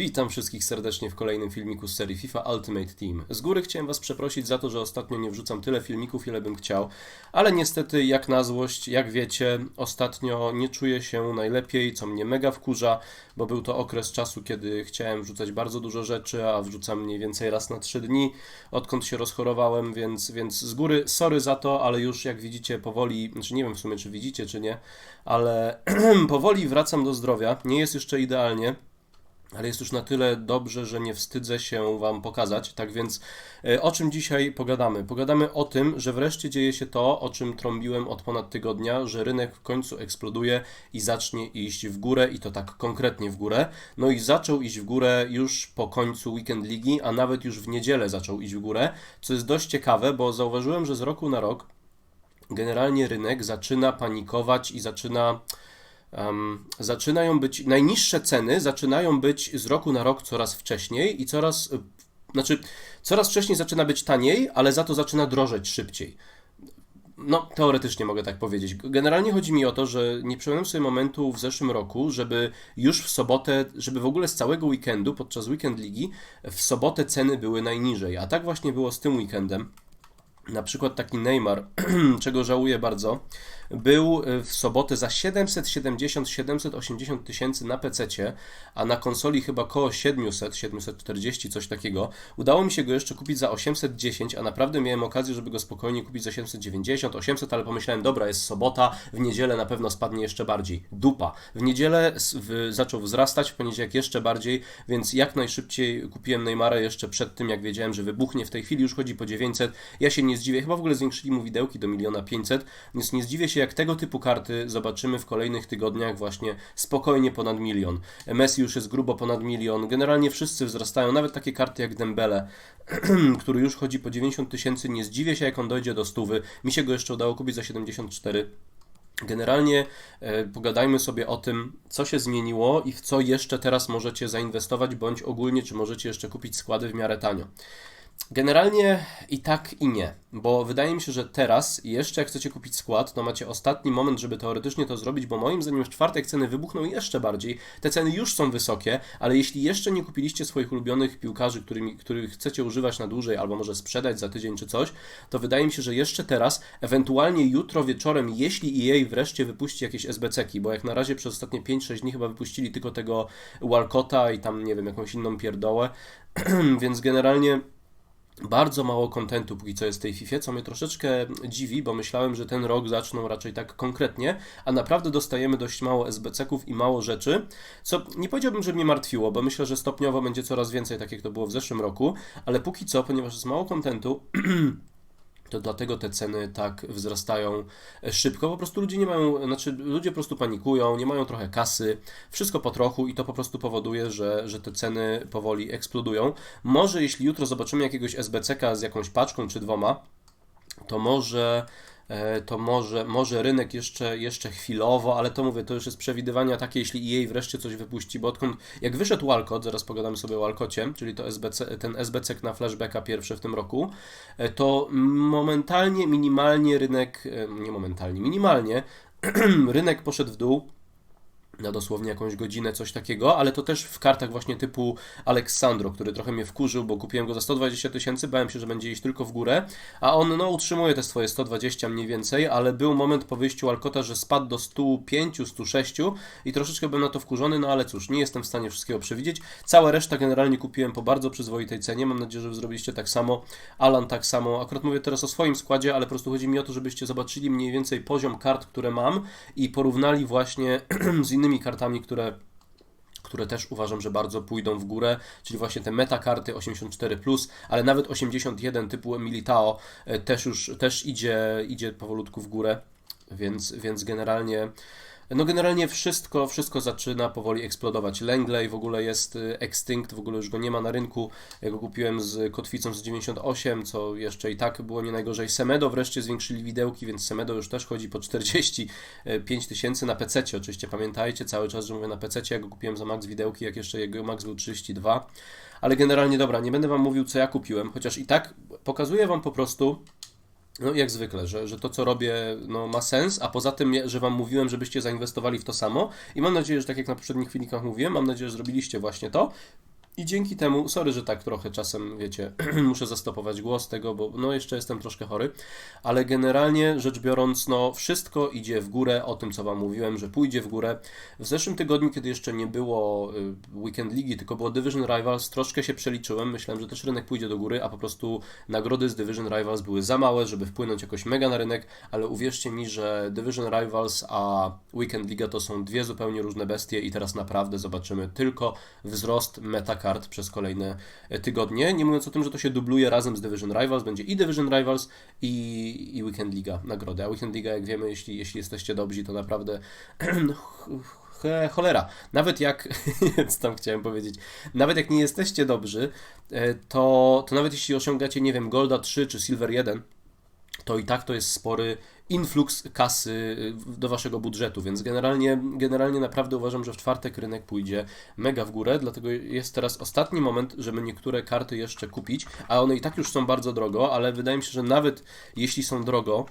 Witam wszystkich serdecznie w kolejnym filmiku z serii FIFA Ultimate Team. Z góry chciałem Was przeprosić za to, że ostatnio nie wrzucam tyle filmików, ile bym chciał, ale niestety, jak na złość, jak wiecie, ostatnio nie czuję się najlepiej, co mnie mega wkurza, bo był to okres czasu, kiedy chciałem wrzucać bardzo dużo rzeczy, a wrzucam mniej więcej raz na 3 dni, odkąd się rozchorowałem, więc, więc z góry sorry za to, ale już jak widzicie powoli, znaczy nie wiem w sumie czy widzicie czy nie, ale powoli wracam do zdrowia, nie jest jeszcze idealnie, ale jest już na tyle dobrze, że nie wstydzę się Wam pokazać. Tak więc e, o czym dzisiaj pogadamy? Pogadamy o tym, że wreszcie dzieje się to, o czym trąbiłem od ponad tygodnia, że rynek w końcu eksploduje i zacznie iść w górę i to tak konkretnie w górę. No i zaczął iść w górę już po końcu weekend ligi, a nawet już w niedzielę zaczął iść w górę, co jest dość ciekawe, bo zauważyłem, że z roku na rok generalnie rynek zaczyna panikować i zaczyna um, zaczynają być, najniższe ceny zaczynają być z roku na rok coraz wcześniej i coraz, znaczy coraz wcześniej zaczyna być taniej, ale za to zaczyna drożeć szybciej. No, teoretycznie mogę tak powiedzieć. Generalnie chodzi mi o to, że nie przypomniałem sobie momentu w zeszłym roku, żeby już w sobotę, żeby w ogóle z całego weekendu, podczas weekend ligi, w sobotę ceny były najniżej. A tak właśnie było z tym weekendem. Na przykład taki Neymar, czego żałuję bardzo, był e, w sobotę za 770-780 tysięcy na PC, a na konsoli chyba około 700, 740, coś takiego. Udało mi się go jeszcze kupić za 810, a naprawdę miałem okazję, żeby go spokojnie kupić za 790, 800, ale pomyślałem, dobra, jest sobota, w niedzielę na pewno spadnie jeszcze bardziej. Dupa. W niedzielę w, zaczął wzrastać, w poniedziałek jeszcze bardziej, więc jak najszybciej kupiłem Neymara jeszcze przed tym, jak wiedziałem, że wybuchnie. W tej chwili już chodzi po 900. Ja się nie zdziwię, chyba w ogóle zwiększyli mu widełki do miliona 500, więc nie zdziwię się, jak tego typu karty zobaczymy w kolejnych tygodniach właśnie spokojnie ponad milion. Messi już jest grubo ponad milion. Generalnie wszyscy wzrastają, nawet takie karty jak Dembele, który już chodzi po 90 tysięcy. Nie zdziwię się, jak on dojdzie do stówy. Mi się go jeszcze udało kupić za 74. Generalnie e, pogadajmy sobie o tym, co się zmieniło i w co jeszcze teraz możecie zainwestować, bądź ogólnie, czy możecie jeszcze kupić składy w miarę tanio. Generalnie i tak i nie, bo wydaje mi się, że teraz jeszcze jak chcecie kupić skład, to macie ostatni moment, żeby teoretycznie to zrobić, bo moim zdaniem w czwartek ceny wybuchną jeszcze bardziej. Te ceny już są wysokie, ale jeśli jeszcze nie kupiliście swoich ulubionych piłkarzy, którymi, których chcecie używać na dłużej, albo może sprzedać za tydzień czy coś, to wydaje mi się, że jeszcze teraz, ewentualnie jutro wieczorem, jeśli EA wreszcie wypuści jakieś SBC-ki, bo jak na razie przez ostatnie 5-6 dni chyba wypuścili tylko tego Walcota i tam, nie wiem, jakąś inną pierdołę, więc generalnie bardzo mało kontentu póki co jest w tej FIFA, co mnie troszeczkę dziwi, bo myślałem, że ten rok zaczną raczej tak konkretnie, a naprawdę dostajemy dość mało SBC-ków i mało rzeczy, co nie powiedziałbym, że mnie martwiło, bo myślę, że stopniowo będzie coraz więcej, tak jak to było w zeszłym roku, ale póki co, ponieważ jest mało kontentu, to dlatego te ceny tak wzrastają szybko. Po prostu ludzie nie mają, znaczy ludzie po prostu panikują, nie mają trochę kasy, wszystko po trochu i to po prostu powoduje, że, że te ceny powoli eksplodują. Może jeśli jutro zobaczymy jakiegoś SBCK z jakąś paczką czy dwoma, to może to może, może rynek jeszcze, jeszcze chwilowo, ale to mówię, to już jest przewidywania takie, jeśli EA wreszcie coś wypuści, bo odkąd, jak wyszedł Walcott, zaraz pogadamy sobie o Walcotcie, czyli to SBC, ten SBC na flashbacka pierwszy w tym roku, e, to momentalnie, minimalnie rynek, e, nie momentalnie, minimalnie rynek poszedł w dół, na dosłownie jakąś godzinę, coś takiego, ale to też w kartach właśnie typu Alexandro, który trochę mnie wkurzył, bo kupiłem go za 120 tysięcy, bałem się, że będzie iść tylko w górę, a on no utrzymuje te swoje 120 mniej więcej, ale był moment po wyjściu Alcota, że spadł do 105, 106 i troszeczkę byłem na to wkurzony, no ale cóż, nie jestem w stanie wszystkiego przewidzieć. Cała reszta generalnie kupiłem po bardzo przyzwoitej cenie, mam nadzieję, że wy zrobiliście tak samo, Alan tak samo, akurat mówię teraz o swoim składzie, ale po prostu chodzi mi o to, żebyście zobaczyli mniej więcej poziom kart, które mam i porównali właśnie z innymi innymi kartami, które które też uważam, że bardzo pójdą w górę, czyli właśnie te metakarty 84, ale nawet 81 typu Militao e, też już też idzie, idzie powolutku w górę, więc, więc generalnie no generalnie wszystko, wszystko zaczyna powoli eksplodować. Langley w ogóle jest y, extinct, w ogóle już go nie ma na rynku. Ja go kupiłem z kotwicą z 98, co jeszcze i tak było nie najgorzej. Semedo wreszcie zwiększyli widełki, więc Semedo już też chodzi po 45 tysięcy na PC. Oczywiście pamiętajcie cały czas, że mówię na PC. Ja go kupiłem za max widełki, jak jeszcze jego max był 32. Ale generalnie dobra, nie będę Wam mówił co ja kupiłem, chociaż i tak pokazuję Wam po prostu no jak zwykle, że, że to co robię no, ma sens, a poza tym, że Wam mówiłem, żebyście zainwestowali w to samo i mam nadzieję, że tak jak na poprzednich filmikach mówiłem, mam nadzieję, że zrobiliście właśnie to I dzięki temu, sorry, że tak trochę czasem, wiecie, muszę zastopować głos tego, bo no jeszcze jestem troszkę chory, ale generalnie rzecz biorąc, no wszystko idzie w górę, o tym co Wam mówiłem, że pójdzie w górę. W zeszłym tygodniu, kiedy jeszcze nie było y, Weekend Ligi, tylko było Division Rivals, troszkę się przeliczyłem, myślałem, że też rynek pójdzie do góry, a po prostu nagrody z Division Rivals były za małe, żeby wpłynąć jakoś mega na rynek, ale uwierzcie mi, że Division Rivals a Weekend Liga to są dwie zupełnie różne bestie i teraz naprawdę zobaczymy tylko wzrost metaka kart przez kolejne e, tygodnie. Nie mówiąc o tym, że to się dubluje razem z Division Rivals, będzie i Division Rivals i, i Weekend Liga nagrody. A Weekend Liga, jak wiemy, jeśli, jeśli jesteście dobrzy, to naprawdę cholera. Nawet jak, tam chciałem powiedzieć, nawet jak nie jesteście dobrzy, e, to, to nawet jeśli osiągacie, nie wiem, Golda 3 czy Silver 1, to i tak to jest spory influx kasy y, do waszego budżetu, więc generalnie, generalnie naprawdę uważam, że w czwartek rynek pójdzie mega w górę, dlatego jest teraz ostatni moment, żeby niektóre karty jeszcze kupić, a one i tak już są bardzo drogo, ale wydaje mi się, że nawet jeśli są drogo,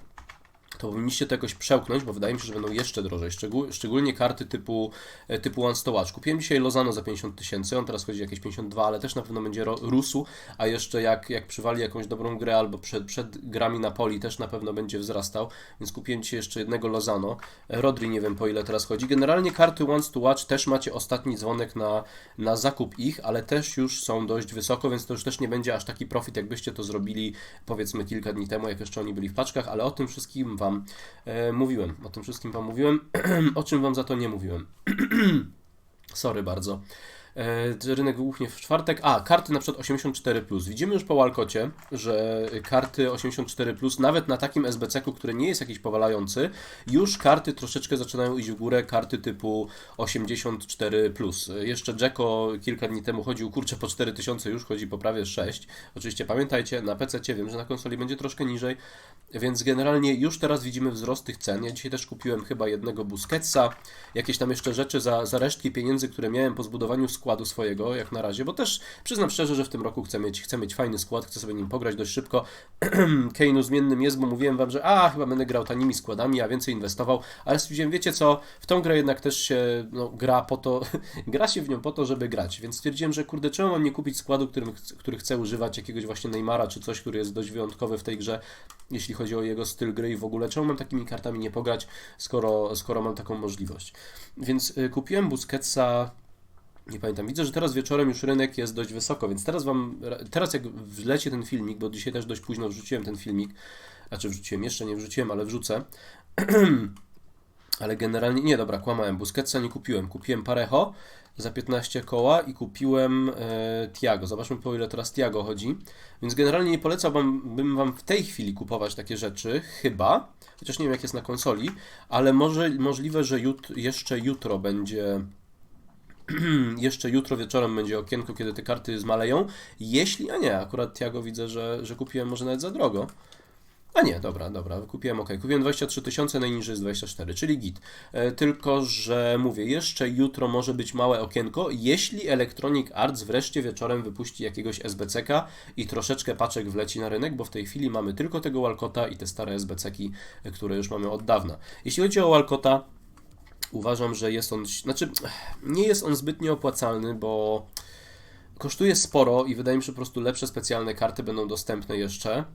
to powinniście to jakoś przełknąć, bo wydaje mi się, że będą jeszcze drożej. Szczególnie karty typu, e, typu One Sto Watch. Kupiłem dzisiaj Lozano za 50 tysięcy, on teraz chodzi jakieś 52, ale też na pewno będzie rósł, a jeszcze jak, jak przywali jakąś dobrą grę albo przed, przed grami na poli też na pewno będzie wzrastał, więc kupiłem dzisiaj jeszcze jednego Lozano. Rodri nie wiem po ile teraz chodzi. Generalnie karty One to Watch też macie ostatni dzwonek na, na zakup ich, ale też już są dość wysoko, więc to już też nie będzie aż taki profit, jakbyście to zrobili powiedzmy kilka dni temu, jak jeszcze oni byli w paczkach, ale o tym wszystkim Wam Wam e, mówiłem. O tym wszystkim Wam mówiłem. o czym Wam za to nie mówiłem. Sorry bardzo. E, rynek wybuchnie w czwartek. A, karty na przykład 84. Widzimy już po Walkocie, że karty 84, nawet na takim SBC-ku, który nie jest jakiś powalający, już karty troszeczkę zaczynają iść w górę. Karty typu 84. Jeszcze Jacko kilka dni temu chodził, kurczę, po 4000, już chodzi po prawie 6. Oczywiście pamiętajcie, na PC wiem, że na konsoli będzie troszkę niżej, więc generalnie już teraz widzimy wzrost tych cen. Ja dzisiaj też kupiłem chyba jednego Busquetsa, jakieś tam jeszcze rzeczy za, za resztki pieniędzy, które miałem po zbudowaniu składu swojego, jak na razie, bo też przyznam szczerze, że w tym roku chcę mieć, chcę mieć fajny skład, chcę sobie nim pograć dość szybko. Kane'u zmiennym jest, bo mówiłem Wam, że a, chyba będę grał tanimi składami, a więcej inwestował, ale stwierdziłem, wiecie co, w tą grę jednak też się no, gra po to, gra się w nią po to, żeby grać, więc stwierdziłem, że kurde, czemu mam nie kupić składu, którym, który chcę używać, jakiegoś właśnie Neymara, czy coś, który jest dość wyjątkowy w tej grze, jeśli chodzi o jego styl gry i w ogóle, czemu mam takimi kartami nie pograć, skoro, skoro mam taką możliwość. Więc y, kupiłem Busquetsa nie pamiętam. Widzę, że teraz wieczorem już rynek jest dość wysoko, więc teraz wam, teraz jak wlecie ten filmik, bo dzisiaj też dość późno wrzuciłem ten filmik, znaczy wrzuciłem, jeszcze nie wrzuciłem, ale wrzucę. ale generalnie, nie dobra, kłamałem, Busquetsa nie kupiłem. Kupiłem Parejo za 15 koła i kupiłem e, Tiago. Zobaczmy po ile teraz Tiago chodzi. Więc generalnie nie polecałbym wam w tej chwili kupować takie rzeczy, chyba, chociaż nie wiem jak jest na konsoli, ale może, możliwe, że jut, jeszcze jutro będzie jeszcze jutro wieczorem będzie okienko, kiedy te karty zmaleją. Jeśli, a nie, akurat Tiago widzę, że, że kupiłem może nawet za drogo. A nie, dobra, dobra, kupiłem ok. Kupiłem 23 tysiące, najniżej jest 24, czyli git. E, tylko, że mówię, jeszcze jutro może być małe okienko, jeśli Electronic Arts wreszcie wieczorem wypuści jakiegoś SBCK i troszeczkę paczek wleci na rynek, bo w tej chwili mamy tylko tego Walcota i te stare SBCki, które już mamy od dawna. Jeśli chodzi o Walcota, uważam, że jest on, znaczy nie jest on zbytnio opłacalny, bo kosztuje sporo i wydaje mi się, że po prostu lepsze specjalne karty będą dostępne jeszcze.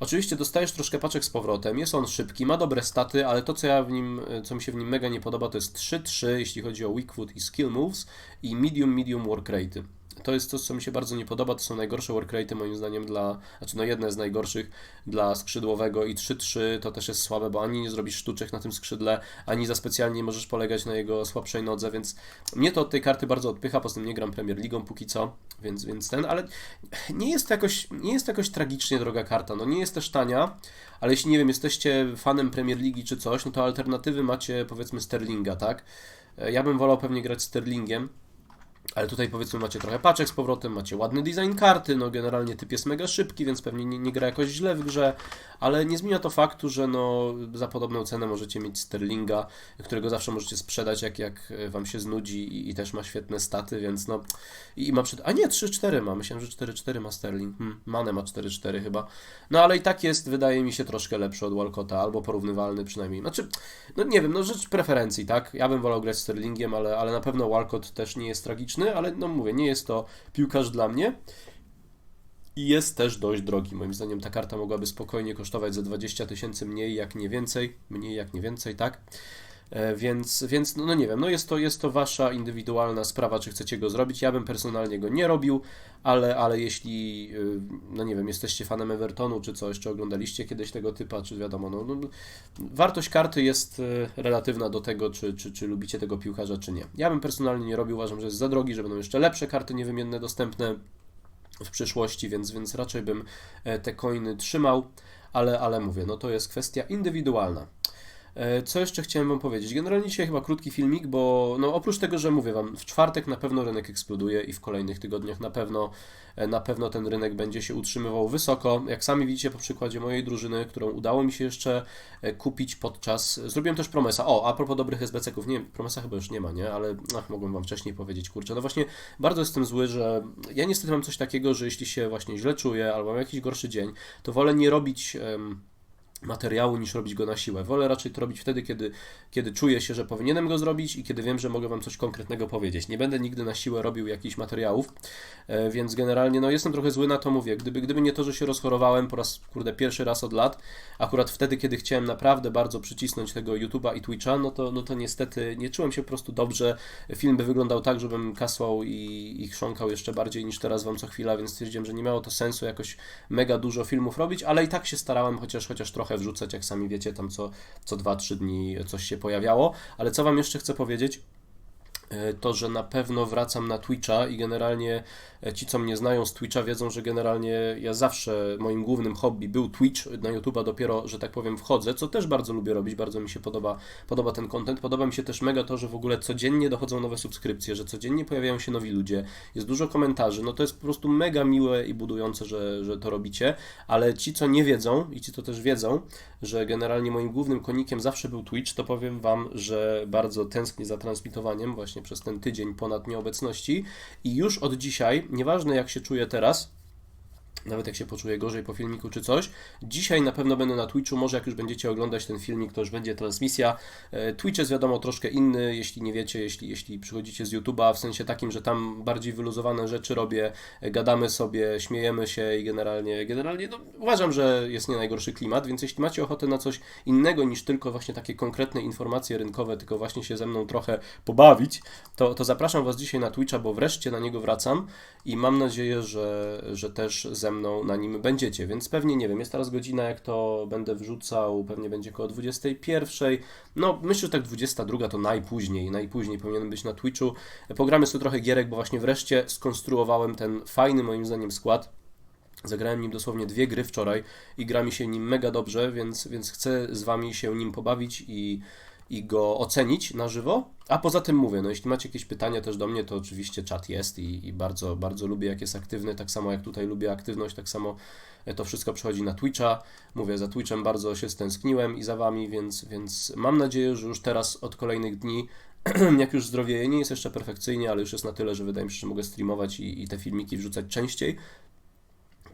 Oczywiście dostajesz troszkę paczek z powrotem, jest on szybki, ma dobre staty, ale to co ja w nim, co mi się w nim mega nie podoba to jest 3-3, jeśli chodzi o weak foot i skill moves i medium medium work rate to jest coś, co mi się bardzo nie podoba. To są najgorsze workrate moim zdaniem dla, znaczy no jedne z najgorszych dla skrzydłowego i 3-3 to też jest słabe, bo ani nie zrobisz sztuczek na tym skrzydle, ani za specjalnie nie możesz polegać na jego słabszej nodze, więc mnie to od tej karty bardzo odpycha, poza tym nie gram Premier Ligą póki co, więc, więc ten, ale nie jest jakoś, nie jest jakoś tragicznie droga karta, no nie jest też tania, ale jeśli nie wiem, jesteście fanem Premier Ligi czy coś, no to alternatywy macie powiedzmy Sterlinga, tak? Ja bym wolał pewnie grać Sterlingiem, ale tutaj powiedzmy macie trochę paczek z powrotem, macie ładny design karty, no generalnie typ jest mega szybki, więc pewnie nie, nie gra jakoś źle w grze, ale nie zmienia to faktu, że no za podobną cenę możecie mieć Sterlinga, którego zawsze możecie sprzedać jak, jak wam się znudzi i, i też ma świetne staty, więc no i, i ma przed... A nie, 3-4 ma, myślałem, że 4-4 ma Sterling, hmm, Mane ma 4-4 chyba, no ale i tak jest, wydaje mi się, troszkę lepszy od Walcota, albo porównywalny przynajmniej, znaczy, no nie wiem, no rzecz preferencji, tak, ja bym wolał grać Sterlingiem, ale, ale na pewno Walcott też nie jest tragiczny, sympatyczny, ale no mówię, nie jest to piłkarz dla mnie. I jest też dość drogi. Moim zdaniem ta karta mogłaby spokojnie kosztować za 20 tysięcy mniej, jak nie więcej. Mniej, jak nie więcej, tak? E, więc, więc no, no, nie wiem, no jest to, jest to wasza indywidualna sprawa, czy chcecie go zrobić. Ja bym personalnie go nie robił, ale, ale jeśli, y, no nie wiem, jesteście fanem Evertonu czy coś, czy oglądaliście kiedyś tego typa, czy wiadomo, no, no wartość karty jest y, relatywna do tego, czy, czy, czy lubicie tego piłkarza, czy nie. Ja bym personalnie nie robił, uważam, że jest za drogi, że będą jeszcze lepsze karty niewymienne dostępne w przyszłości, więc, więc raczej bym e, te coiny trzymał, ale, ale mówię, no to jest kwestia indywidualna. E, co jeszcze chciałem Wam powiedzieć? Generalnie dzisiaj chyba krótki filmik, bo no oprócz tego, że mówię Wam, w czwartek na pewno rynek eksploduje i w kolejnych tygodniach na pewno, e, na pewno ten rynek będzie się utrzymywał wysoko. Jak sami widzicie po przykładzie mojej drużyny, którą udało mi się jeszcze e, kupić podczas... Zrobiłem też promesa. O, a propos dobrych SBC-ków, nie, promesa chyba już nie ma, nie? Ale ach, mogłem Wam wcześniej powiedzieć, kurczę, no właśnie bardzo jestem zły, że ja niestety mam coś takiego, że jeśli się właśnie źle czuję albo mam jakiś gorszy dzień, to wolę nie robić... materiału niż robić go na siłę. Wolę raczej to robić wtedy, kiedy, kiedy czuję się, że powinienem go zrobić i kiedy wiem, że mogę Wam coś konkretnego powiedzieć. Nie będę nigdy na siłę robił jakichś materiałów, e, więc generalnie no jestem trochę zły na to, mówię. Gdyby, gdyby nie to, że się rozchorowałem po raz, kurde, pierwszy raz od lat, akurat wtedy, kiedy chciałem naprawdę bardzo przycisnąć tego YouTube'a i Twitcha, no to, no to niestety nie czułem się po prostu dobrze. Film by wyglądał tak, żebym kasłał i, i chrząkał jeszcze bardziej niż teraz Wam co chwila, więc stwierdziłem, że nie miało to sensu jakoś mega dużo filmów robić, ale i tak się starałem chociaż, chociaż trochę trochę wrzucać, jak sami wiecie, tam co, co 2-3 dni coś się pojawiało. Ale co Wam jeszcze chcę powiedzieć? E, to, że na pewno wracam na Twitcha i generalnie e, ci, co mnie znają z Twitcha, wiedzą, że generalnie ja zawsze moim głównym hobby był Twitch. Na YouTube'a dopiero, że tak powiem, wchodzę, co też bardzo lubię robić, bardzo mi się podoba, podoba ten content. Podoba mi się też mega to, że w ogóle codziennie dochodzą nowe subskrypcje, że codziennie pojawiają się nowi ludzie, jest dużo komentarzy. No to jest po prostu mega miłe i budujące, że, że to robicie, ale ci, co nie wiedzą i ci, co też wiedzą, że generalnie moim głównym konikiem zawsze był Twitch, to powiem Wam, że bardzo tęsknię za transmitowaniem właśnie przez ten tydzień ponad nieobecności i już od dzisiaj, nieważne jak się czuję teraz, nawet jak się poczuję gorzej po filmiku czy coś. Dzisiaj na pewno będę na Twitchu, może jak już będziecie oglądać ten filmik, to już będzie transmisja. E, Twitch jest wiadomo troszkę inny, jeśli nie wiecie, jeśli, jeśli przychodzicie z YouTube'a, w sensie takim, że tam bardziej wyluzowane rzeczy robię, e, gadamy sobie, śmiejemy się i generalnie, generalnie no, uważam, że jest nie najgorszy klimat, więc jeśli macie ochotę na coś innego niż tylko właśnie takie konkretne informacje rynkowe, tylko właśnie się ze mną trochę pobawić, to, to zapraszam Was dzisiaj na Twitcha, bo wreszcie na niego wracam i mam nadzieję, że, że też ze mną na nim będziecie, więc pewnie nie wiem, jest teraz godzina, jak to będę wrzucał, pewnie będzie około 21. No, myślę, że tak 22 to najpóźniej, najpóźniej powinienem być na Twitchu. Pogramy sobie trochę gierek, bo właśnie wreszcie skonstruowałem ten fajny moim zdaniem skład. Zagrałem nim dosłownie dwie gry wczoraj i gra mi się nim mega dobrze, więc, więc chcę z Wami się nim pobawić i i go ocenić na żywo. A poza tym mówię, no jeśli macie jakieś pytania też do mnie, to oczywiście czat jest i, i, bardzo, bardzo lubię jak jest aktywny, tak samo jak tutaj lubię aktywność, tak samo to wszystko przychodzi na Twitcha. Mówię, za Twitchem bardzo się stęskniłem i za Wami, więc, więc mam nadzieję, że już teraz od kolejnych dni jak już zdrowieje, nie jest jeszcze perfekcyjnie, ale już jest na tyle, że wydaje mi się, że mogę streamować i, i te filmiki wrzucać częściej,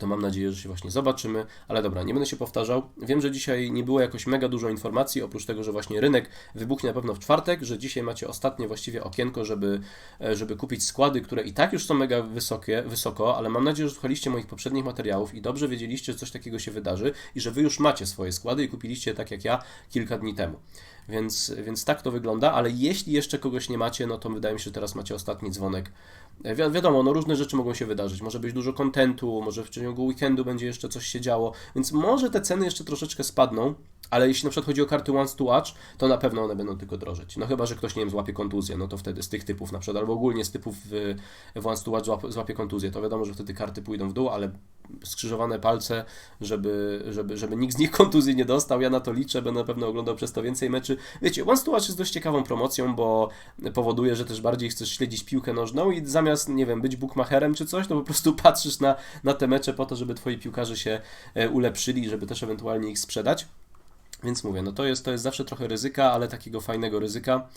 to mam nadzieję, że się właśnie zobaczymy. Ale dobra, nie będę się powtarzał. Wiem, że dzisiaj nie było jakoś mega dużo informacji, oprócz tego, że właśnie rynek wybuchnie na pewno w czwartek, że dzisiaj macie ostatnie właściwie okienko, żeby, e, żeby kupić składy, które i tak już są mega wysokie, wysoko, ale mam nadzieję, że słuchaliście moich poprzednich materiałów i dobrze wiedzieliście, że coś takiego się wydarzy i że Wy już macie swoje składy i kupiliście tak jak ja kilka dni temu. Więc, więc tak to wygląda, ale jeśli jeszcze kogoś nie macie, no to wydaje mi się, że teraz macie ostatni dzwonek. E, wi wiadomo, no różne rzeczy mogą się wydarzyć. Może być dużo kontentu, może w ciągu weekendu będzie jeszcze coś się działo, więc może te ceny jeszcze troszeczkę spadną, ale jeśli na przykład chodzi o karty Once to Watch, to na pewno one będą tylko drożeć. No chyba, że ktoś, nie wiem, złapie kontuzję, no to wtedy z tych typów na przykład, albo ogólnie z typów w, w Once to Watch złapie, złapie kontuzję, to wiadomo, że wtedy karty pójdą w dół, ale skrzyżowane palce, żeby, żeby, żeby nikt z nich kontuzji nie dostał. Ja na to liczę, będę na pewno oglądał przez to więcej meczy. Wiecie, Once to Watch jest dość ciekawą promocją, bo powoduje, że też bardziej chcesz śledzić piłkę nożną i zamiast, nie wiem, być bookmacherem czy coś, to po prostu patrzysz na, na te mecze po to, żeby twoi piłkarze się e, ulepszyli, żeby też ewentualnie ich sprzedać. Więc mówię, no to jest, to jest zawsze trochę ryzyka, ale takiego fajnego ryzyka.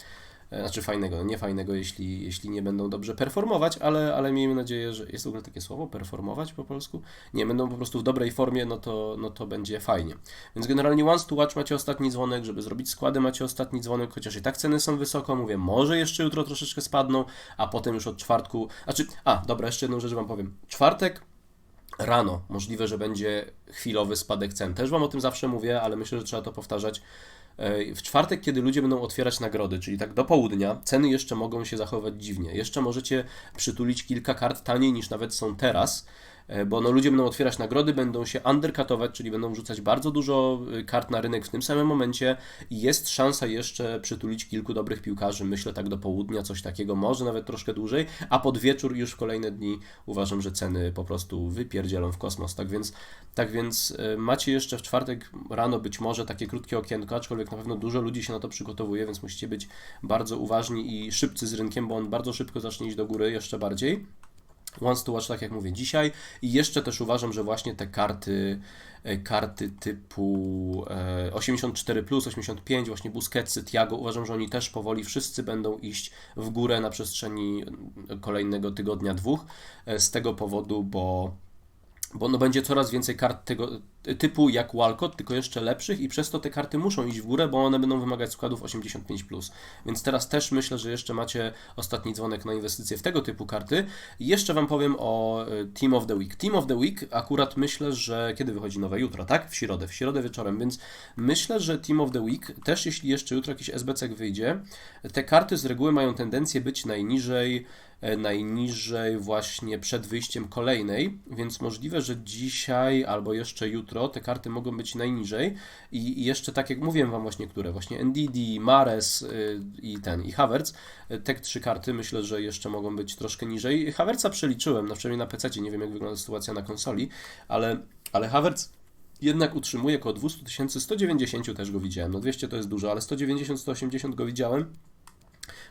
E, Znaczy fajnego, nie fajnego, jeśli, jeśli nie będą dobrze performować, ale, ale miejmy nadzieję, że jest w ogóle takie słowo, performować po polsku? Nie, będą po prostu w dobrej formie, no to, no to będzie fajnie. Więc generalnie once to watch macie ostatni dzwonek, żeby zrobić składy macie ostatni dzwonek, chociaż i tak ceny są wysoko, mówię, może jeszcze jutro troszeczkę spadną, a potem już od czwartku, znaczy, a, dobra, jeszcze jedną rzecz Wam powiem. Czwartek rano możliwe, że będzie chwilowy spadek cen. Też Wam o tym zawsze mówię, ale myślę, że trzeba to powtarzać. E, W czwartek, kiedy ludzie będą otwierać nagrody, czyli tak do południa, ceny jeszcze mogą się zachować dziwnie. Jeszcze możecie przytulić kilka kart taniej niż nawet są teraz, e, bo no, ludzie będą otwierać nagrody, będą się undercutować, czyli będą wrzucać bardzo dużo e, kart na rynek w tym samym momencie i jest szansa jeszcze przytulić kilku dobrych piłkarzy, myślę tak do południa, coś takiego, może nawet troszkę dłużej, a pod wieczór już w kolejne dni uważam, że ceny po prostu wypierdzielą w kosmos. Tak więc, tak więc macie jeszcze w czwartek rano być może takie krótkie okienko, aczkolwiek na pewno dużo ludzi się na to przygotowuje, więc musicie być bardzo uważni i szybcy z rynkiem, bo on bardzo szybko zacznie iść do góry jeszcze bardziej. Once to watch, tak jak mówię, dzisiaj. I jeszcze też uważam, że właśnie te karty, e, karty typu e, 84, 85, właśnie Busquetsy, Tiago, uważam, że oni też powoli wszyscy będą iść w górę na przestrzeni kolejnego tygodnia, dwóch. e, Z tego powodu, bo bo no będzie coraz więcej kart tego typu jak Walcott, tylko jeszcze lepszych i przez to te karty muszą iść w górę, bo one będą wymagać składów 85+. Więc teraz też myślę, że jeszcze macie ostatni dzwonek na inwestycje w tego typu karty. I jeszcze Wam powiem o y, Team of the Week. Team of the Week akurat myślę, że kiedy wychodzi nowe jutro, tak? W środę, w środę wieczorem, więc myślę, że Team of the Week, też jeśli jeszcze jutro jakiś SBC wyjdzie, te karty z reguły mają tendencję być najniżej e, najniżej właśnie przed wyjściem kolejnej, więc możliwe, że dzisiaj albo jeszcze jutro te karty mogą być najniżej. I i jeszcze tak jak mówiłem Wam właśnie, które? Właśnie NDD, Mares y, i ten i Havertz, y, te trzy karty myślę, że jeszcze mogą być troszkę niżej. Havertza przeliczyłem, na przynajmniej na PC, nie wiem jak wygląda sytuacja na konsoli, ale, ale Havertz jednak utrzymuje około 200 tysięcy, 190 też go widziałem, no 200 to jest dużo, ale 190, 180 go widziałem.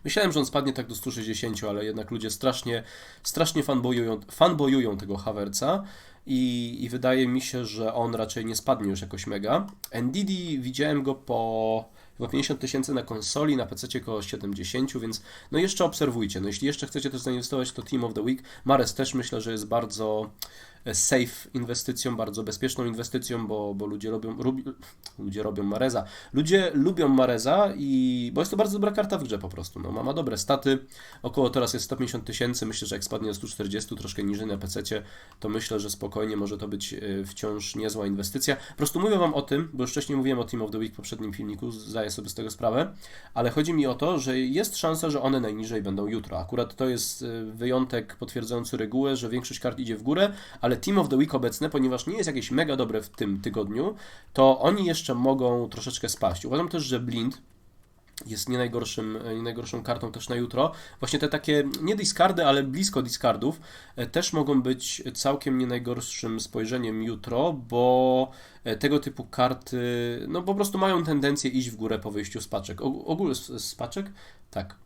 Myślałem, że on spadnie tak do 160, ale jednak ludzie strasznie, strasznie fanboyują, fanboyują tego Havertza i, i wydaje mi się, że on raczej nie spadnie już jakoś mega. NDD widziałem go po chyba 50 tysięcy na konsoli, na PC około 70, więc no jeszcze obserwujcie. No jeśli jeszcze chcecie też zainwestować, to Team of the Week. Mares też myślę, że jest bardzo safe inwestycją, bardzo bezpieczną inwestycją, bo, bo ludzie robią, lubi, ludzie robią Mareza. Ludzie lubią Mareza i bo jest to bardzo dobra karta w grze po prostu. No, ma, ma dobre staty, około teraz jest 150 tysięcy, myślę, że jak spadnie do 140, troszkę niżej na PC, to myślę, że spokojnie może to być e, wciąż niezła inwestycja. Po prostu mówię Wam o tym, bo już wcześniej mówiłem o Team of the Week w poprzednim filmiku, zdaję sobie z tego sprawę, ale chodzi mi o to, że jest szansa, że one najniżej będą jutro. Akurat to jest e, wyjątek potwierdzający regułę, że większość kart idzie w górę, ale Team of the Week obecne, ponieważ nie jest jakieś mega dobre w tym tygodniu, to oni jeszcze mogą troszeczkę spaść. Uważam też, że Blind jest nie, najgorszym, nie najgorszą kartą też na jutro. Właśnie te takie, nie discardy, ale blisko discardów e, też mogą być całkiem nie najgorszym spojrzeniem jutro, bo e, tego typu karty no po prostu mają tendencję iść w górę po wyjściu z paczek. Og- Ogólnie z, z paczek? Tak.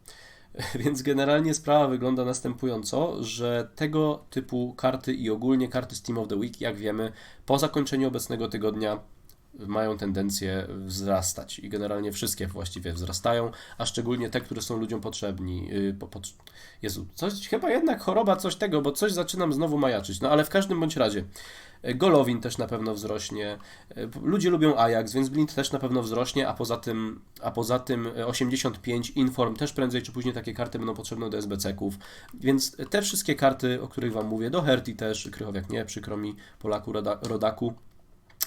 Więc generalnie sprawa wygląda następująco, że tego typu karty i ogólnie karty z Team of the Week, jak wiemy, po zakończeniu obecnego tygodnia mają tendencję wzrastać i generalnie wszystkie właściwie wzrastają, a szczególnie te, które są ludziom potrzebni. Po, po, Jezu, coś, chyba jednak choroba, coś tego, bo coś zaczynam znowu majaczyć, no ale w każdym bądź razie. Golowin też na pewno wzrośnie. Ludzie lubią Ajax, więc Blind też na pewno wzrośnie, a poza tym, a poza tym 85 Inform też prędzej czy później takie karty będą potrzebne do SBC-ków. Więc te wszystkie karty, o których Wam mówię, do Herty też, Krychowiak nie, przykro mi, Polaku, roda, rodaku,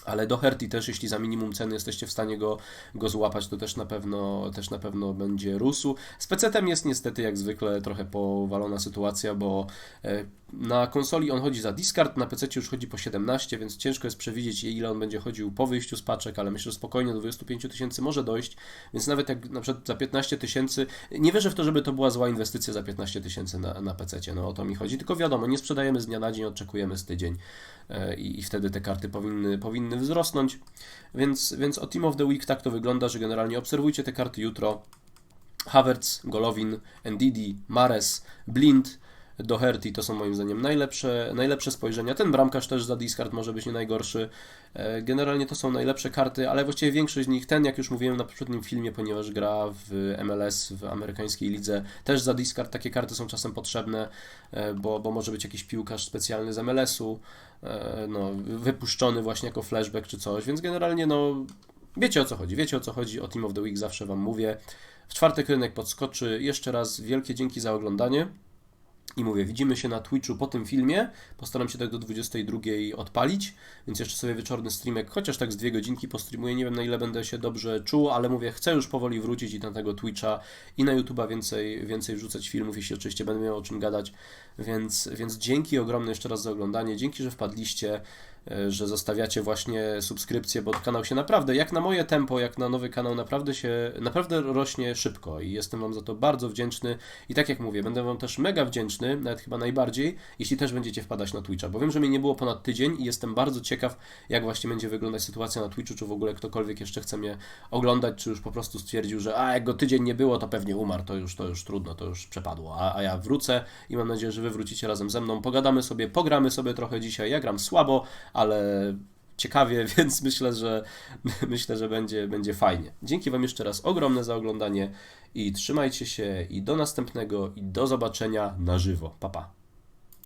ale do Herty też, jeśli za minimum ceny jesteście w stanie go, go złapać, to też na pewno też na pewno będzie rósł. Z PC-tem jest niestety jak zwykle trochę powalona sytuacja, bo e, na konsoli on chodzi za discard, na PC już chodzi po 17, więc ciężko jest przewidzieć ile on będzie chodził po wyjściu z paczek, ale myślę, że spokojnie do 25 tysięcy może dojść, więc nawet jak na przykład za 15 tysięcy, nie wierzę w to, żeby to była zła inwestycja za 15 tysięcy na, na PC, no o to mi chodzi, tylko wiadomo, nie sprzedajemy z dnia na dzień, oczekujemy z tydzień e, i, i wtedy te karty powinny, powinny wzrosnąć, więc, więc o Team of the Week tak to wygląda, że generalnie obserwujcie te karty jutro, Havertz, Golovin, Ndidi, Mares, Blind, Doherty to są moim zdaniem najlepsze, najlepsze spojrzenia. Ten bramkarz też za discard może być nie najgorszy. E, Generalnie to są najlepsze karty, ale właściwie większość z nich, ten jak już mówiłem na poprzednim filmie, ponieważ gra w MLS, w amerykańskiej lidze, też za discard takie karty są czasem potrzebne, e, bo, bo może być jakiś piłkarz specjalny z MLS-u, e, no, wypuszczony właśnie jako flashback czy coś, więc generalnie no wiecie o co chodzi, wiecie o co chodzi, o Team of the Week zawsze Wam mówię. W czwartek rynek podskoczy. Jeszcze raz wielkie dzięki za oglądanie. I mówię, widzimy się na Twitchu po tym filmie. Postaram się tak do 22 odpalić, więc jeszcze sobie wieczorny streamek, chociaż tak z dwie godzinki postreamuję. Nie wiem na ile będę się dobrze czuł, ale mówię, chcę już powoli wrócić i na tego Twitcha i na YouTube'a więcej, więcej wrzucać filmów, jeśli oczywiście będę miał o czym gadać. Więc, więc dzięki ogromne jeszcze raz za oglądanie. Dzięki, że wpadliście że zostawiacie właśnie subskrypcję, bo kanał się naprawdę, jak na moje tempo, jak na nowy kanał, naprawdę się, naprawdę rośnie szybko i jestem Wam za to bardzo wdzięczny. I tak jak mówię, będę Wam też mega wdzięczny, nawet chyba najbardziej, jeśli też będziecie wpadać na Twitcha, bo wiem, że mnie nie było ponad tydzień i jestem bardzo ciekaw, jak właśnie będzie wyglądać sytuacja na Twitchu, czy w ogóle ktokolwiek jeszcze chce mnie oglądać, czy już po prostu stwierdził, że a jak go tydzień nie było, to pewnie umarł, to już, to już trudno, to już przepadło, a, a ja wrócę i mam nadzieję, że Wy wrócicie razem ze mną, pogadamy sobie, pogramy sobie trochę dzisiaj, ja gram słabo, ale ciekawie, więc myślę, że myślę, że będzie, będzie fajnie. Dzięki Wam jeszcze raz ogromne za oglądanie i trzymajcie się i do następnego i do zobaczenia na żywo. Pa pa.